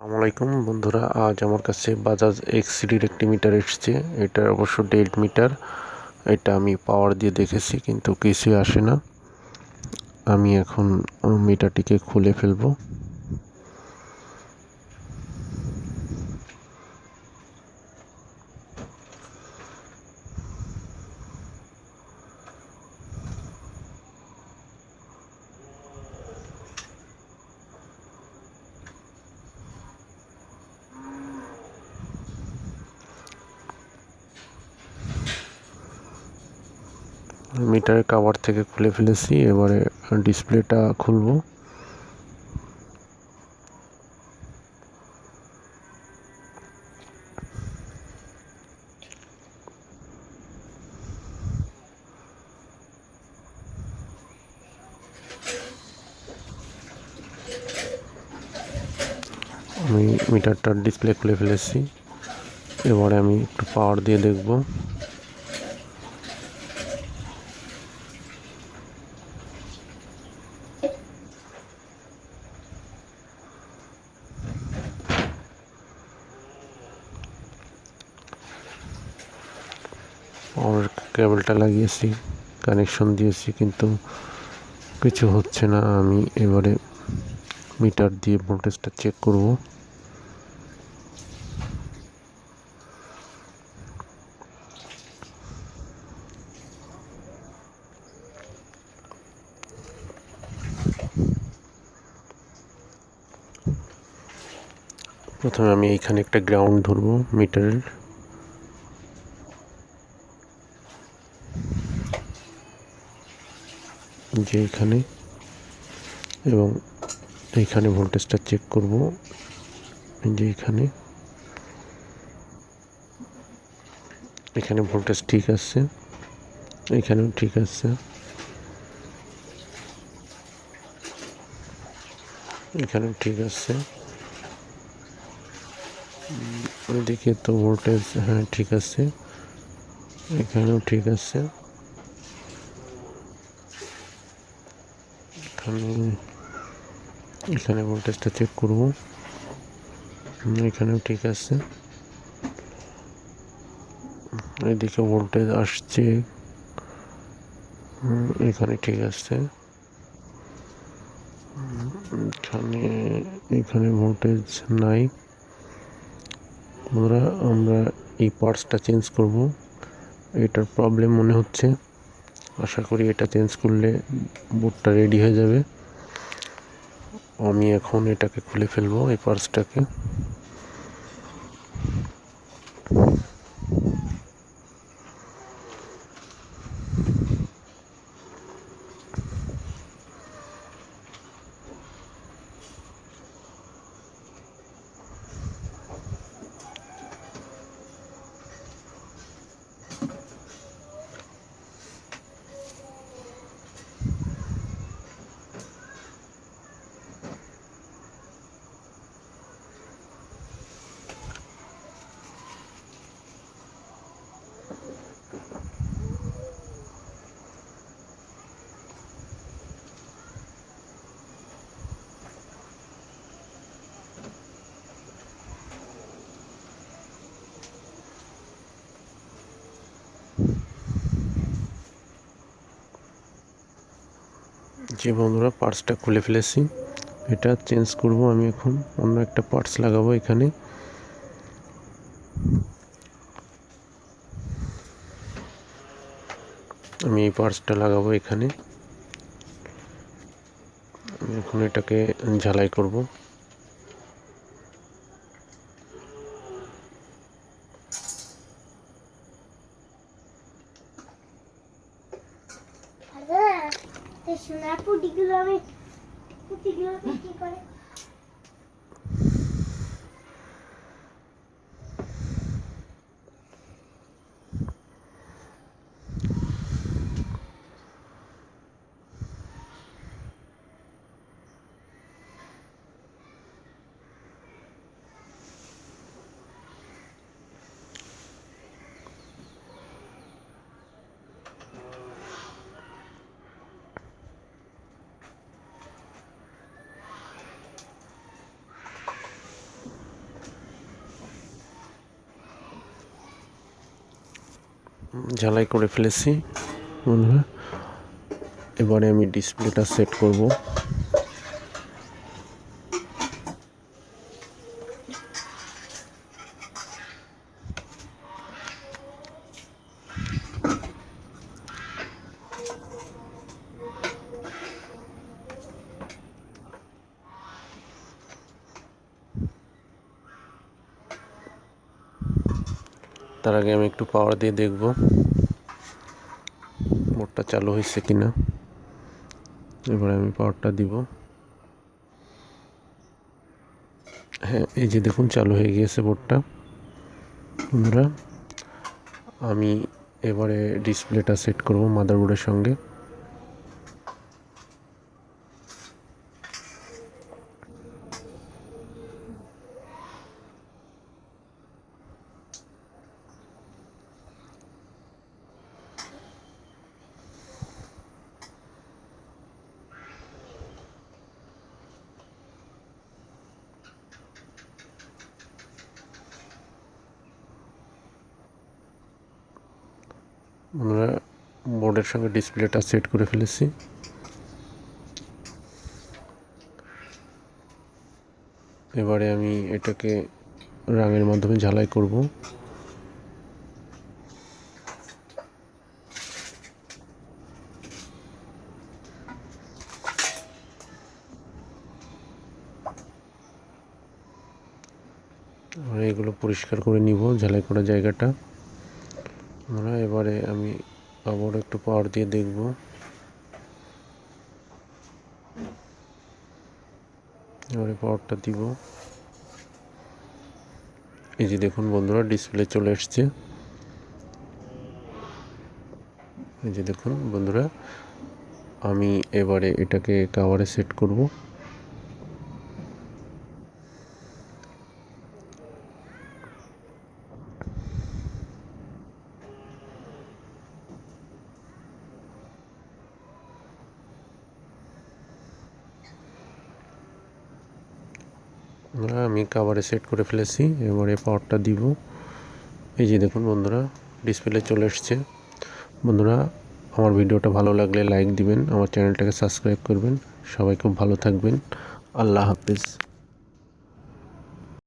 আসসালামাইকুম বন্ধুরা, আজ আমার কাছে বাজাজ এক্স সিডির একটি মিটার এসছে। এটা অবশ্য ডেড মিটার এটা আমি পাওয়ার দিয়ে দেখেছি, কিন্তু কিছুই আসে না। আমি এখন মিটারটিকে খুলে ফেলব। মিটারের কাভার থেকে খুলে ফেলেছি, এবারে ডিসপ্লেটা খুলবো। আমি মিটারটার ডিসপ্লে খুলে ফেলেছি, এবারে আমি একটু পাওয়ার দিয়ে দেখব। পাওয়ার কেবলটা লাগিয়েছি কানেকশন দিয়েছি, কিন্তু কিছু হচ্ছে না। আমি এবারে মিটার দিয়ে ভোল্টেজটা চেক করব। প্রথমে আমি এইখানে একটা গ্রাউন্ড ধরবো মিটারের যে এখানে, এবং এইখানে ভোল্টেজটা চেক করব। যে এখানে। এখানে ভোল্টেজ ঠিক আছে, এখানেও ঠিক আছে। এখানেও ঠিক আছে। ওইদিকে তো ভোল্টেজ হ্যাঁ ঠিক আছে। এখানেও ঠিক আছে। এখানে এখানে ভোল্টেজটা চেক করব। এখানেও ঠিক আছে। এদিকে ভোল্টেজ আসছে। এখানে ঠিক আছে। এখানে এখানে ভোল্টেজ নাই। আমরা আমরা এই পার্টসটা চেঞ্জ করব। এটার প্রবলেম মনে হচ্ছে। আশা করি এটা চেঞ্জ করলে বোর্ডটা রেডি হয়ে যাবে। আমি এখন এটাকে খুলে ফেলব, এই পার্সটাকে যে বন্ধুরা পার্টসটা খুলে ফেলেছি। এটা চেঞ্জ করব আমি এখন। অন্য একটা পার্টস লাগাবো এখানে। আমি এই পার্টসটা লাগাবো এখানে। এখন এটাকে ঝালাই করব। সোনার পুটিগুলো আমি পুটিগুলো কি করে? ঝালাই করে ফেলেছি। বন্ধুরা এবারে আমি ডিসপ্লেটা সেট করব। তার আগে আমি একটু পাওয়ার দিয়ে দেখব মোটটা চালু হয়েছে কি না এবারে আমি পাওয়ারটা দিব। হ্যাঁ এই যে দেখুন, চালু হয়ে গিয়েছে বোর্ডটা আমরা আমি এবারে ডিসপ্লেটা সেট করব মাদারবোর্ডের সঙ্গে। আমরা বোর্ডের সঙ্গে ডিসপ্লেটা সেট করে ফেলেছি। এবারে আমি এটাকে রঙের মাধ্যমে ঝালাই করব। এগুলো পরিষ্কার করে নিব, ঝালাই করা জায়গাটা। আমরা এবারে আমি আবার একটু পাওয়ার দিয়ে দেখব। এবারে পাওয়ারটা দিব। এই যে দেখুন বন্ধুরা ডিসপ্লে চলে এসছে। এই যে দেখুন বন্ধুরা, আমি এবারে এটাকে কাভারে সেট করব। আমি কাভারে সেট করে ফেলেছি, এবারে পাওয়ারটা দিব। এই যে দেখুন বন্ধুরা ডিসপ্লে চলে এসছে। বন্ধুরা, আমার ভিডিওটা ভালো লাগলে লাইক দিবেন, আমার চ্যানেলটাকে সাবস্ক্রাইব করবেন। সবাই খুব ভালো থাকবেন। আল্লাহ হাফিজ।